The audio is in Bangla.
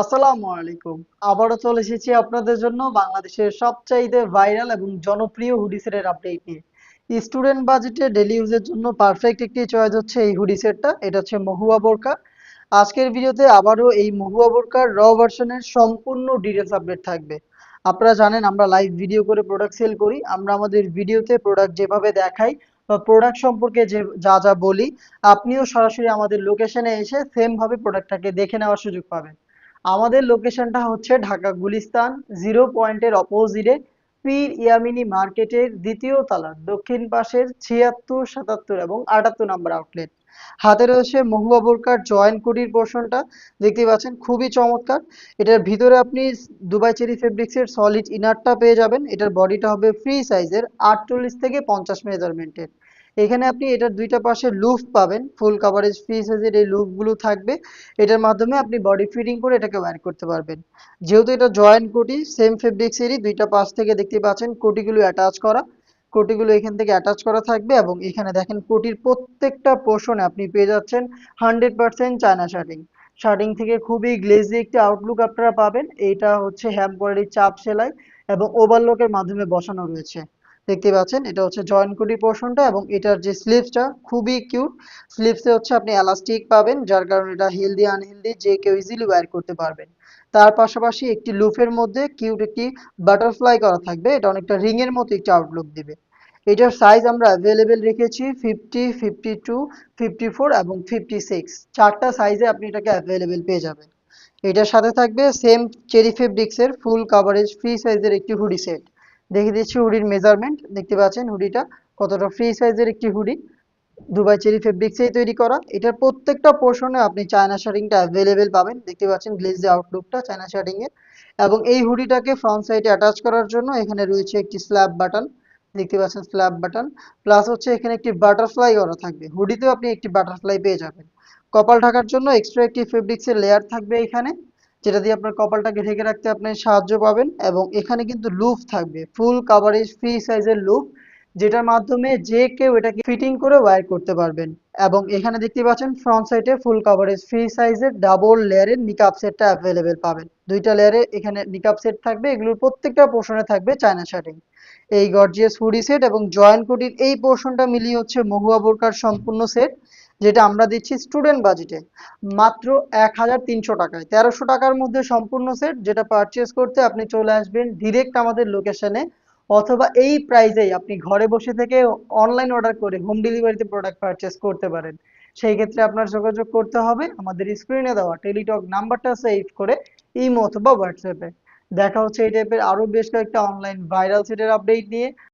আসসালামু আলাইকুম। আবারও চলে এসেছি আপনাদের জন্য বাংলাদেশের সবচাইতে ভাইরাল এবং জনপ্রিয় হুডি সেটের আপডেট নিয়ে। স্টুডেন্ট বাজেটে ডেলি ইউজের জন্য পারফেক্ট একটি চয়েস হচ্ছে এই হুডি সেটটা, এটা হচ্ছে মহুয়া বোরকা। আজকের ভিডিওতে আবারও এই মহুয়া বোরকার র ভার্সনের সম্পূর্ণ ডিটেলস আপডেট থাকবে। আপনারা জানেন, আমরা লাইভ ভিডিও করে প্রোডাক্ট সেল করি, আমরা আমাদের ভিডিওতে প্রোডাক্ট যেভাবে দেখাই বা প্রোডাক্ট সম্পর্কে যে, যা যা বলি, আপনিও সরাসরি আমাদের লোকেশনে এসে সেম ভাবে প্রোডাক্টটাকে দেখে নেওয়ার সুযোগ পাবেন। আমাদের লোকেশনটা হচ্ছে ঢাকা গুলিস্তান জিরো পয়েন্টের অপোজিটে পীর ইয়ামিনি মার্কেটের দ্বিতীয় তলার দক্ষিণ পাশের ছিয়াত্তর, সাতাত্তর এবং আটাত্তর নম্বর আউটলেট হাতে রয়েছে মহুয়া বোরকার জয়েন্ট কুটির পোর্শনটা দেখতে পাচ্ছেন খুবই চমৎকার। এটার ভিতরে আপনি দুবাই চেরি ফেব্রিক্সের সলিড ইনারটা পেয়ে যাবেন। এটার বডিটা হবে ফ্রি সাইজের আটচল্লিশ থেকে পঞ্চাশ মেজারমেন্টের এখানে আপনি এটার দুইটা পাশে লুফ পাবেন। ফুল কাভারেজ ফ্রি সাইজের এই লুফগুলো থাকবে, এটার মাধ্যমে আপনি বডি ফিটিং করে এটাকে ওয়্যার করতে পারবেন। যেহেতু এটা জয়েন্ট কোটি সেম ফেব্রিক্সেরই দুইটা পাশ থেকে দেখতে পাচ্ছেন কোটিগুলো অ্যাটাচ করা। কোটিগুলো এখান থেকে অ্যাটাচ করা থাকবে এবং এখানে দেখেন কোটির প্রত্যেকটা পোর্শনে আপনি পেয়ে যাচ্ছেন hundred percent China shirting shirting থেকে খুবই গ্লেজি একটি আউটলুক আপনারা পাবেন। এইটা হচ্ছে হ্যাম কোয়ালিটির চাপ সেলাই এবং ওভারলকের মাধ্যমে বসানো রয়েছে। দেখতে পাচ্ছেন, এটা হচ্ছে জয়েন্ট কোটি পোর্শনটা এবং এটার যে স্লিভসটা খুবই কিউট। স্লিভসে হচ্ছে আপনি এলাস্টিক পাবেন, যার কারণে এটা হেলদি আনহেলদি যে কেউ ইজিলি ওয়্যার করতে পারবেন। তার পাশাপাশি একটি লুফের মধ্যে কিউট একটি বাটারফ্লাই করা থাকবে, এটা অনেকটা রিং এর মতো একটি আউটলুক দিবে। এটার সাইজ আমরা অ্যাভেলেবেল রেখেছি fifty fifty two fifty four এবং ফিফটি সিক্স চারটা সাইজে আপনি এটাকে অ্যাভেলেবেল পেয়ে যাবেন। এটার সাথে থাকবে সেম চেরি ফেব্রিক্সের ফুল কাভারেজ ফ্রি সাইজের একটি হুডি সেট দেখিয়ে দিচ্ছি হুডির মেজারমেন্ট দেখতে পাচ্ছেন হুডিটা কতটা ফ্রি সাইজের একটি হুডি। দুবাই চেরি ফেব্রিক্সেই তৈরি করা। এটার প্রত্যেকটা পোর্শনে আপনি চায়না শার্টিংটা অ্যাভেলেবেল পাবেন। দেখতে পাচ্ছেন গ্লেজে আউটলুকটা চায়না শার্টিং এর এবং এই হুডিটাকে ফ্রন্ট সাইডে অ্যাটাচ করার জন্য এখানে রয়েছে একটি স্ল্যাব বাটন দেখতে পাচ্ছেন স্ল্যাব বাটন প্লাস হচ্ছে এখানে একটি বাটারফ্লাই করা থাকবে। হুডিতেও আপনি একটি বাটারফ্লাই পেয়ে যাবেন। কপাল ঢাকার জন্য এক্সট্রা একটি ফেব্রিক্সের লেয়ার থাকবে এখানে। যেটা দিয়ে আপনার কপালটাকে ঢেকে রাখতে আপনি সাহায্য পাবেন এবং এখানে কিন্তু লুপ থাকবে ফুল কাভারেজ ফ্রি সাইজের লুপ যেটার মাধ্যমে যে কেউ এটাকে ফিটিং করে ওয়্যার করতে পারবেন এবং এখানে দেখতে পাচ্ছেন ফ্রন্ট সাইডে ফুল কাভারেজ ফ্রি সাইজের ডাবল লেয়ারের নিকাপ সেটটা অ্যাভেলেবেল পাবেন। দুইটা লেয়ারে এখানে নিকাপ সেট থাকবে, এগুলোর প্রত্যেকটা পোর্শনে থাকবে চায়না শার্টিং এই গর্জিয়াস হুডি সেট এবং জয়েন্ট কোটির এই পোর্শনটা মিলিয়ে হচ্ছে মহুয়া বোরকার সম্পূর্ণ সেট যেটা আমরা দিচ্ছি স্টুডেন্ট বাজেটে মাত্র এক হাজার তিনশো টাকায়। তেরোশো টাকার মধ্যে সম্পূর্ণ সেট যেটা পারচেস করতে আপনি চলে আসবেন ডিরেক্ট আমাদের লোকেশনে অথবা এই প্রাইজেই আপনি ঘরে বসে থেকে অনলাইন অর্ডার করে হোম ডেলিভারিতে প্রোডাক্ট পারচেস করতে পারেন। সেই ক্ষেত্রে আপনার যোগাযোগ করতে হবে, আমাদের স্ক্রিনে দেওয়া টেলিটক নাম্বারটা সেভ করে ইমো অথবা হোয়াটসঅ্যাপে দেখা হচ্ছে এই টাইপের আরও বেশ কয়েকটা অনলাইন ভাইরাল সেটের আপডেট নিয়ে।